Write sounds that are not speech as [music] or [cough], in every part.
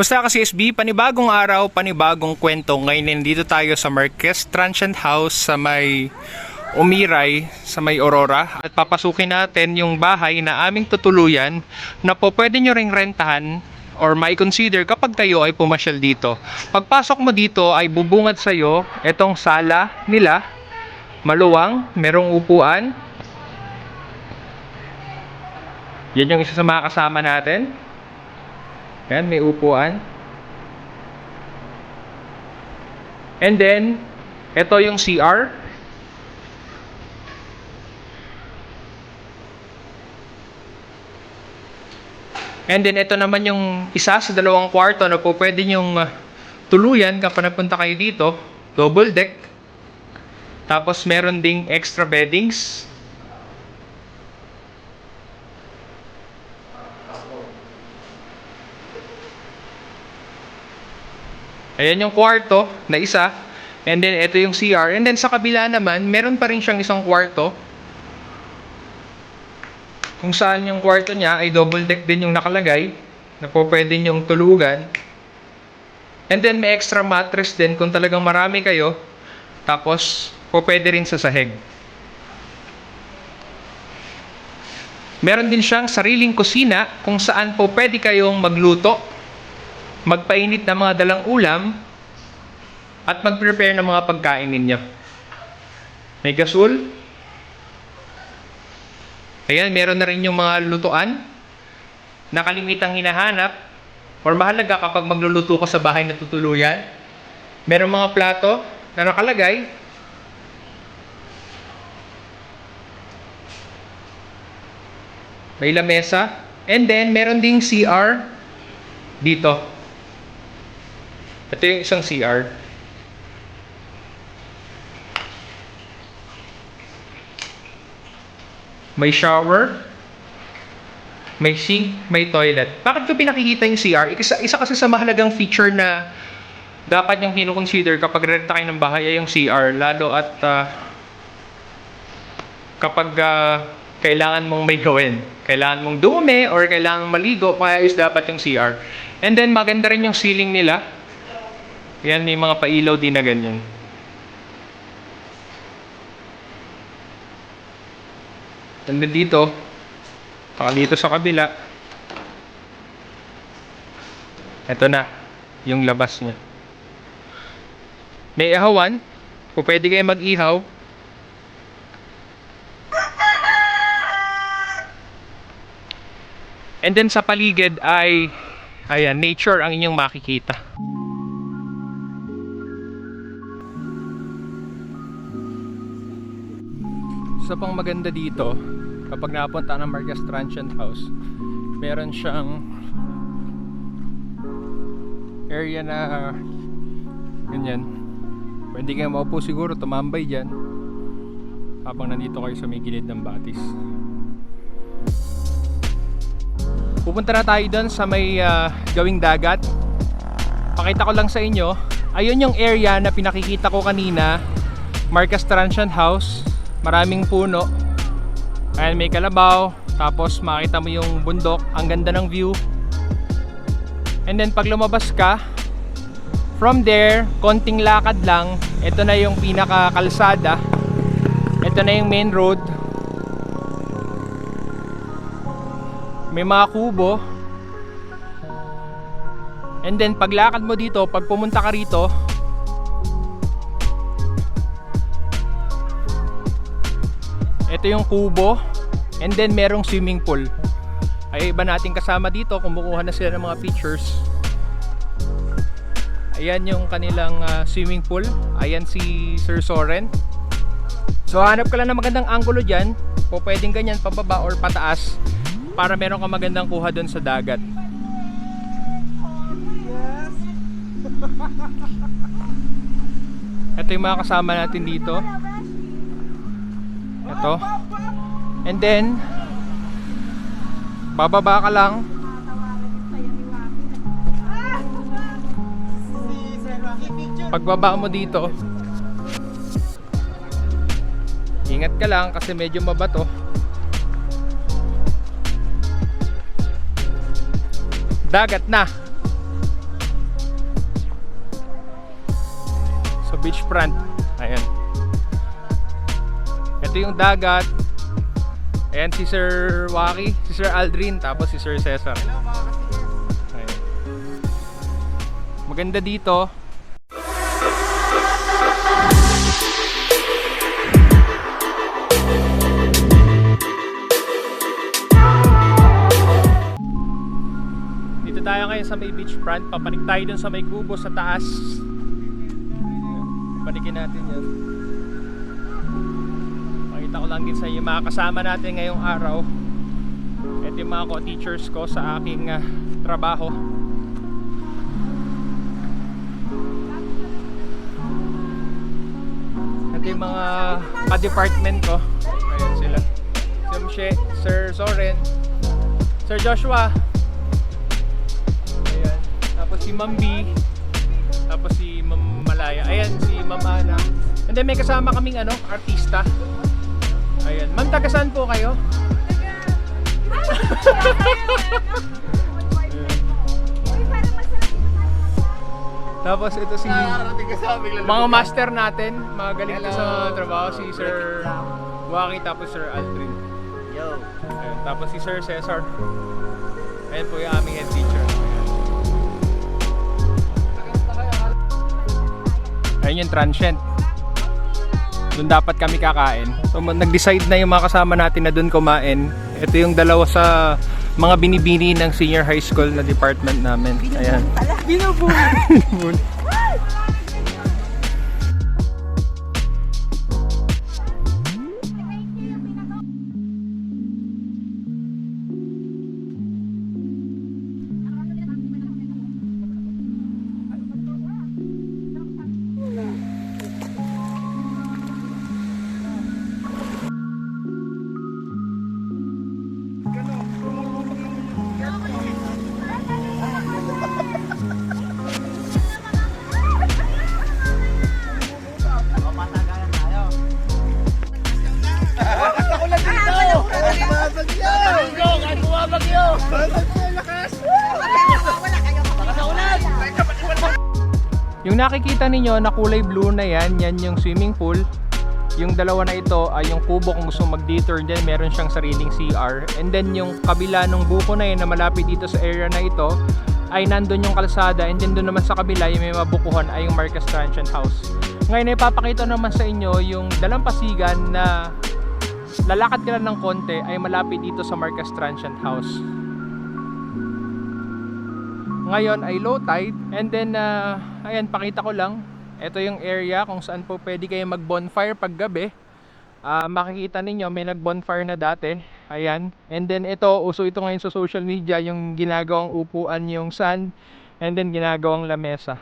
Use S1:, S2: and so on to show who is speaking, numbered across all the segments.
S1: Kumusta ka CSB? Panibagong araw, panibagong kwento. Ngayon nandito tayo sa Marquez Transient House sa may Umiray, sa may Aurora. At papasukin natin yung bahay na aming tutuluyan na po pwede nyo ring rentahan or may consider kapag kayo ay pumasyal dito. Pagpasok mo dito ay bubungad sa'yo itong sala nila. Maluwang, merong upuan. Yan yung isa sa mga kasama natin. Ayan, may upuan. And then, ito yung CR. And then, ito naman yung isa sa dalawang kwarto na po pwede nyong uh, tuluyan kapag napunta kayo dito. Double deck. Tapos, meron ding extra beddings. Ayan yung kwarto na isa. And then, ito yung CR. And then, sa kabila naman, meron pa rin siyang isang kwarto. Kung saan yung kwarto niya ay double deck din yung nakalagay. Na po pwede yung tulugan. And then, may extra mattress din kung talagang marami kayo. Tapos, po pwede rin sa sahig. Meron din siyang sariling kusina kung saan po pwede kayong magluto magpainit ng mga dalang ulam at mag-prepare ng mga pagkain ninyo. May gasol. Ayan, meron na rin yung mga lutuan na kalimitang hinahanap or mahalaga kapag magluluto ka sa bahay na tutuluyan. Meron mga plato na nakalagay. May lamesa. And then, meron ding CR dito. Ito yung isang CR. May shower. May sink, may toilet. Bakit ko pinakikita yung CR? Isa, isa kasi sa mahalagang feature na dapat yung kino-consider kapag renta kayo ng bahay ay yung CR. Lalo at ah, kapag ah, kailangan mong may gawin. Kailangan mong dumi or kailangan mong maligo, is dapat yung CR. And then maganda rin yung ceiling nila. Yan, may mga pailaw din na ganyan. Then dito, saka dito sa kabila, ito na, yung labas niya. May ihawan, kung pwede kayo mag-ihaw. And then sa paligid ay, ayan, nature ang inyong makikita. Isa pang maganda dito, kapag napunta ng Marquez Transient House, meron siyang area na ganyan. Pwede kayo maupo siguro, tumambay dyan habang nandito kayo sa may gilid ng batis. Pupunta na tayo doon sa may ah, gawing dagat. Pakita ko lang sa inyo, ayun yung area na pinakikita ko kanina, Marcas Transient House. Maraming puno. Ayan, may kalabaw. Tapos makita mo yung bundok. Ang ganda ng view. And then pag lumabas ka, from there, konting lakad lang. Ito na yung pinaka kalsada. Ito na yung main road. May mga kubo. And then paglakad mo dito, pag pumunta ka rito, ito yung kubo. And then merong swimming pool. Ay iba nating kasama dito, kumukuha na sila ng mga pictures. Ayan yung kanilang ah, swimming pool. Ayan si Sir Soren. So hanap ka lang ng magandang angulo dyan. Po pwedeng ganyan pababa or pataas para meron ka magandang kuha doon sa dagat. [laughs] Ito yung mga kasama natin dito ito. And then bababa ka lang. Pagbaba mo dito. Ingat ka lang kasi medyo mabato. Dagat na. So beachfront. Ayan. Ito yung dagat. Ayan si Sir Waki, si Sir Aldrin, tapos si Sir Cesar. Ayan. Maganda dito. Dito tayo ngayon sa may beachfront. Papanik tayo dun sa may kubo sa taas. Panikin natin yan. Lang din sa inyo mga kasama natin ngayong araw. Ito yung mga co-teachers ko sa aking ah, trabaho. Ito yung mga ka-department ko. Ayan sila. Si Sir Soren, Sir Joshua. Ayan. Tapos si Ma'am B. Tapos si Ma'am Malaya. Ayan, si Ma'am Ana. And then may kasama kaming ano, artista. Ayan. Ma'am, taga saan po kayo? Tapos ito si mga master natin, mga galing to sa trabaho si Sir Waki tapos Sir Aldrin.
S2: Yo.
S1: Ayan, tapos si Sir Cesar. Ayan po yung aming head teacher. Ayan yung transient. Doon dapat kami kakain. So nag-decide na yung mga kasama natin na doon kumain. Ito yung dalawa sa mga binibini ng senior high school na department namin. Ayan. Binubun.
S2: Matagalan [laughs] [laughs]
S1: Yung nakikita ninyo na kulay blue na yan, yan yung swimming pool. Yung dalawa na ito ay yung kubo kung gusto mag-detour dyan, meron siyang sariling CR. And then yung kabila ng buko na yun na malapit dito sa area na ito, ay nandun yung kalsada and then doon naman sa kabila yung may mabukuhan ay yung Marcus Transient House. Ngayon ipapakita naman sa inyo yung dalampasigan na lalakad ka lang ng konti ay malapit dito sa Marcus Transient House. Ngayon ay low tide. And then uh, ayan pakita ko lang. Ito yung area kung saan po pwede kayo mag bonfire pag gabi. Ah, makikita ninyo may nag bonfire na dati. Ayan. And then ito uso ito ngayon sa social media yung ginagawang upuan yung sand and then ginagawang lamesa.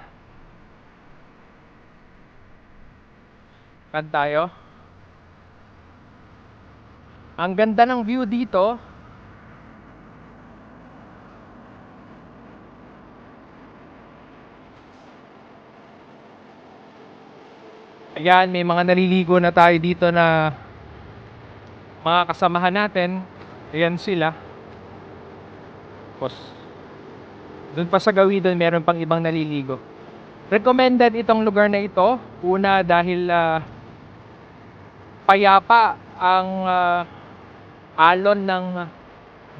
S1: Kan tayo? Ang ganda ng view dito Ayan, may mga naliligo na tayo dito na mga kasamahan natin. Ayan sila. Tapos, doon pa sa gawi doon, meron pang ibang naliligo. Recommended itong lugar na ito. Una dahil ah, payapa ang ah, alon ng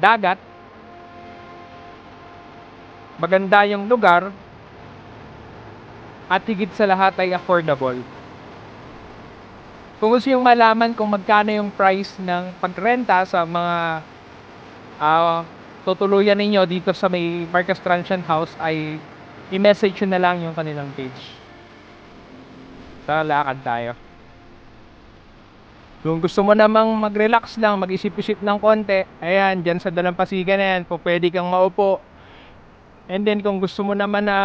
S1: dagat. Maganda yung lugar. At higit sa lahat ay affordable. Kung gusto yung malaman kung magkano yung price ng pagrenta sa mga ah, tutuluyan ninyo dito sa may Marcus Transient House ay i-message na lang yung kanilang page. Sa lakad tayo. Kung gusto mo namang mag-relax lang, mag-isip-isip ng konti, ayan, dyan sa dalampasigan na yan, po pwede kang maupo. And then kung gusto mo naman na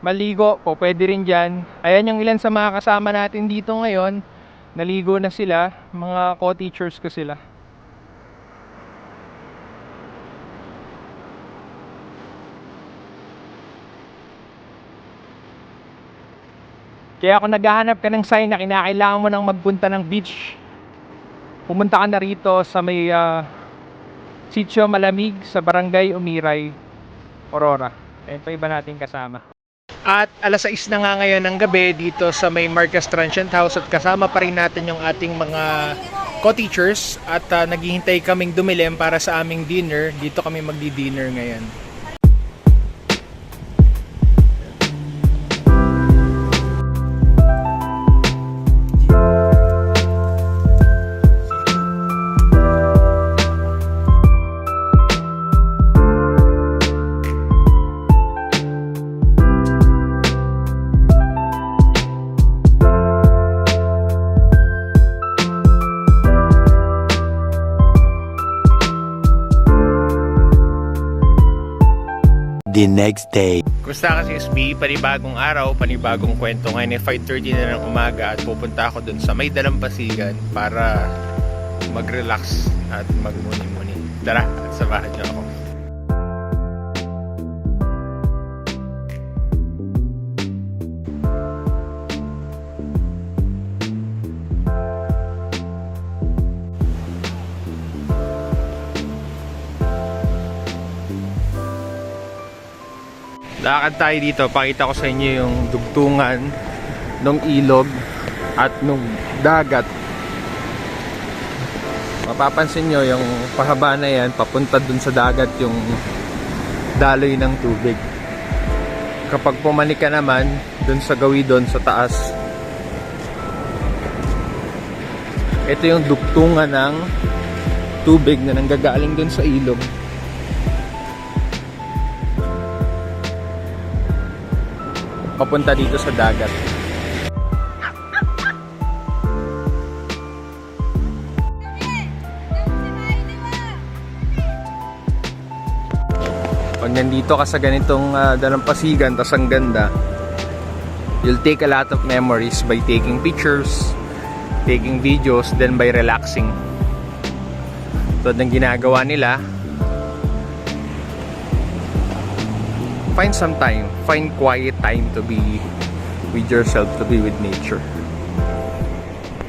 S1: maligo po, pwede rin dyan. Ayan yung ilan sa mga kasama natin dito ngayon. Naligo na sila. Mga co-teachers ko sila. Kaya kung naghahanap ka ng sign na kinakailangan mo nang magpunta ng beach, pumunta ka na rito sa may ah, sitio malamig sa barangay Umiray, Aurora. Ito iba nating kasama. At alas 6 na nga ngayon ng gabi dito sa may Marcas Transient House at kasama pa rin natin yung ating mga co-teachers at ah, naghihintay kaming dumilim para sa aming dinner. Dito kami magdi-dinner ngayon.
S3: The next day.
S1: Kumusta kasi SB? Panibagong araw, panibagong kwento. Ngayon ay 5.30 na ng umaga at pupunta ako dun sa may dalampasigan para mag-relax at magmuni-muni. Tara, at samahan niyo ako. Lakad tayo dito, pakita ko sa inyo yung dugtungan ng ilog at nung dagat. Mapapansin nyo yung pahaba na yan, papunta dun sa dagat yung daloy ng tubig. Kapag pumanik ka naman, dun sa gawi dun sa taas, ito yung dugtungan ng tubig na nanggagaling dun sa ilog. Papunta dito sa dagat. Pag nandito ka sa ganitong uh, dalampasigan, tas ang ganda, you'll take a lot of memories by taking pictures, taking videos, then by relaxing. Tulad ng ginagawa nila, find some time, find quiet time to be with yourself, to be with nature.